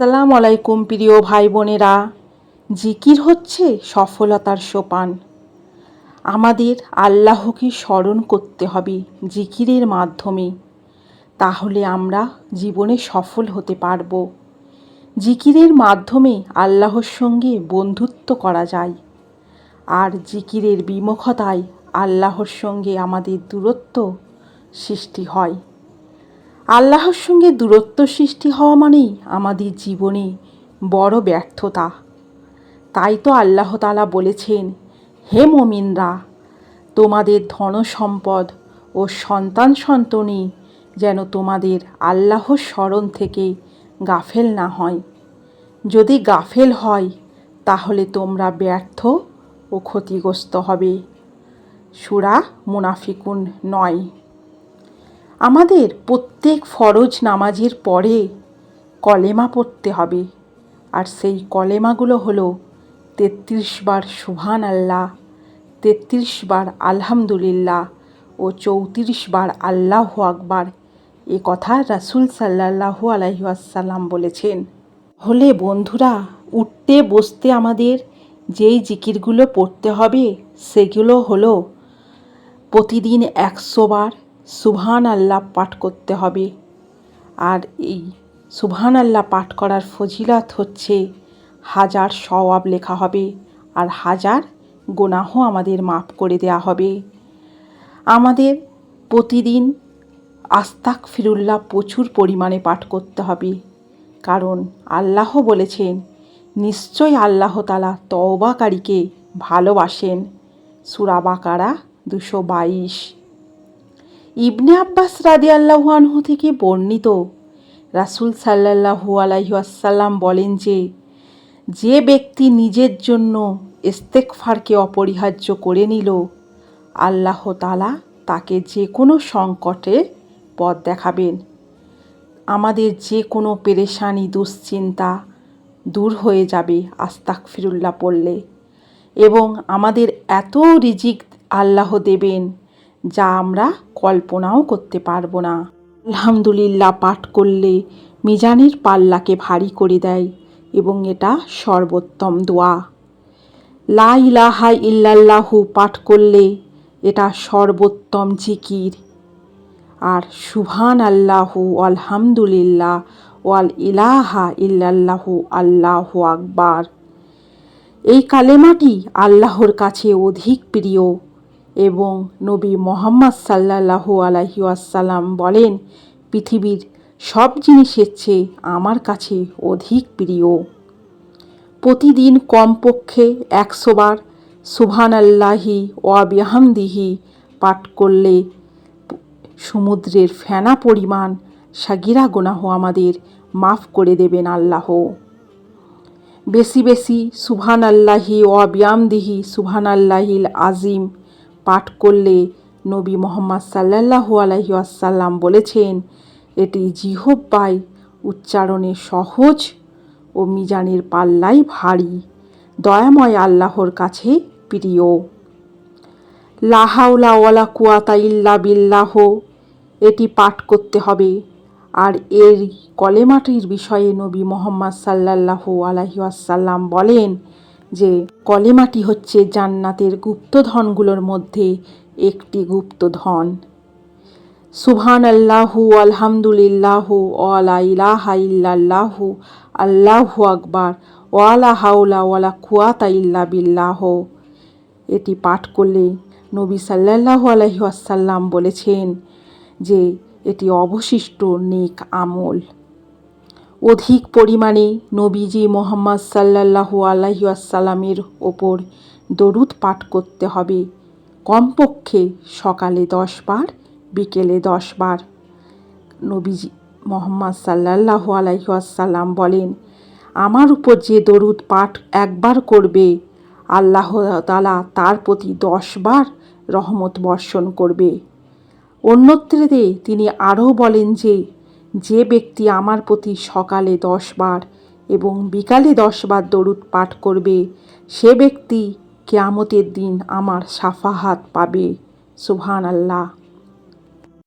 সালাম আলাইকুম প্রিয় ভাই বোনেরা জিকির হচ্ছে সফলতার সোপান। আমাদের আল্লাহকে স্মরণ করতে হবে জিকিরের মাধ্যমে। তাহলে আমরা জীবনে সফল হতে পারব। জিকিরের মাধ্যমে আল্লাহর সঙ্গে বন্ধুত্ব করা যায়। আর জিকিরের বিমুখতায় আল্লাহর সঙ্গে আমাদের দূরত্ব সৃষ্টি হয়। আল্লাহর সঙ্গে দূরত্ব সৃষ্টি হওয়া মানেই আমাদের জীবনে বড় ব্যর্থতা। তাই তো আল্লাহ তালা বলেছেন, হে মমিনরা, তোমাদের ধন সম্পদ ও সন্তান সন্তনি যেন তোমাদের আল্লাহর স্মরণ থেকে গাফেল না হয়। যদি গাফেল হয়, তাহলে তোমরা ব্যর্থ ও ক্ষতিগ্রস্ত হবে। সুরা মুনাফিকুন নয়। আমাদের প্রত্যেক ফরজ নামাজের পরে কলেমা পড়তে হবে। আর সেই কলেমাগুলো হলো তেত্রিশ বার সুবহান আল্লাহ, তেত্রিশ বার আলহামদুলিল্লাহ ও চৌত্রিশ বার আল্লাহ আকবার এ কথা রাসুল সাল্লাহু আলহিহাসাল্লাম বলেছেন। হলে বন্ধুরা, উঠতে বসতে আমাদের যেই জিকিরগুলো পড়তে হবে সেগুলো হলো প্রতিদিন একশো বার সুবহান আল্লাহ পাঠ করতে হবে। আর এই সুবহান আল্লাহ পাঠ করার ফজিলত হচ্ছে হাজার সওয়াব লেখা হবে আর হাজার গোনাহ আমাদের মাফ করে দেয়া হবে। আমাদের প্রতিদিন আস্তাক ফিরুল্লাহ প্রচুর পরিমাণে পাঠ করতে হবে। কারণ আল্লাহ বলেছেন, নিশ্চয় আল্লাহ তালা তওবাকারীকে ভালোবাসেন। সুরাবাকারা দুশো বাইশ। ইবনে আব্বাস রাদি আল্লাহু থেকে বর্ণিত। রাসুল সাল্লাহু আলাইসাল্লাম বলেন যে যে ব্যক্তি নিজের জন্য ইস্তেকফারকে অপরিহার্য করে নিল, আল্লাহ তালা তাকে যে কোনো সংকটে পথ দেখাবেন। আমাদের যে কোনো পেরেশানি, দুশ্চিন্তা দূর হয়ে যাবে আস্তাক ফিরুল্লাহ পড়লে। এবং আমাদের এত রিজিক আল্লাহ দেবেন যা আমরা কল্পনাও করতে পারব না। আলহামদুলিল্লাহ পাঠ করলে মিজানের পাল্লাকে ভারী করে দেয় এবং এটা সর্বোত্তম দোয়া। লা ইলাহা ইল্লাল্লাহু পাঠ করলে এটা সর্বোত্তম জিকির। আর সুভান আল্লাহু আলহামদুলিল্লাহ ওয়াল ইলাহা ইল্লাল্লাহু আল্লাহু আকবার। এই কালেমাটি আল্লাহর কাছে অধিক প্রিয়। এবং নবী মোহাম্মদ সাল্লাহু আলহি আসাল্লাম বলেন, পৃথিবীর সব জিনিসের চেয়ে আমার কাছে অধিক প্রিয়। প্রতিদিন কমপক্ষে একশোবার সুভান আল্লাহি ওয়াবিহামদিহি পাঠ করলে সমুদ্রের ফেনা পরিমাণ সাগিরা গোনাহ আমাদের মাফ করে দেবেন আল্লাহ। বেশি বেশি সুভান আল্লাহি ওয়াবিয়ামদিহি সুভান আল্লাহিল আজিম পাঠ করলে নবী মোহাম্মদ সাল্লাহু আলহি আসাল্লাম বলেছেন, এটি জিহব্বায় উচ্চারণে সহজ ও মিজানের পাল্লাই ভারী। দয়াময় আল্লাহর কাছে প্রিয়। লাহাউলা ওয়ালা কুয়াতা ইল্লা বিল্লাহ। এটি পাঠ করতে হবে। আর এর কলেমাটির বিষয়ে নবী মোহাম্মদ সাল্লাহু আলহি আসাল্লাম বলেন যে কলেমাটি হচ্ছে জান্নাতের গুপ্তধনগুলোর মধ্যে একটি গুপ্তধন। সুবহান আল্লাহু আলহামদুলিল্লাহু ওয়ালা ইলাহা ইল্লাল্লাহু, আল্লাহু আকবার, ওয়ালা হাউলা ওয়ালা কুয়াতা ইল্লা বিল্লাহ। এটি পাঠ করলে নবী সাল্লাল্লাহু আলহি আসাল্লাম বলেছেন যে এটি অবশিষ্ট নেক আমল। অধিক পরিমাণে নবীজি মোহাম্মদ সাল্লাহু আসাল্লামের ওপর দরুদ পাঠ করতে হবে। কমপক্ষে সকালে দশ বার, বিকেলে দশ বার। নবীজি মোহাম্মদ সাল্লাহু আসাল্লাম বলেন, আমার উপর যে দরুদ পাঠ একবার করবে, আল্লাহ তালা তার প্রতি দশ বার রহমত বর্ষণ করবে। অন্যত্রেতে তিনি আরও বলেন যে যে ব্যক্তি আমার প্রতি সকালে দশবার এবং বিকালে দশবার দরুদ পাঠ করবে, সে ব্যক্তি কেয়ামতের দিন আমার সাফাহাত পাবে। সুবহান আল্লাহ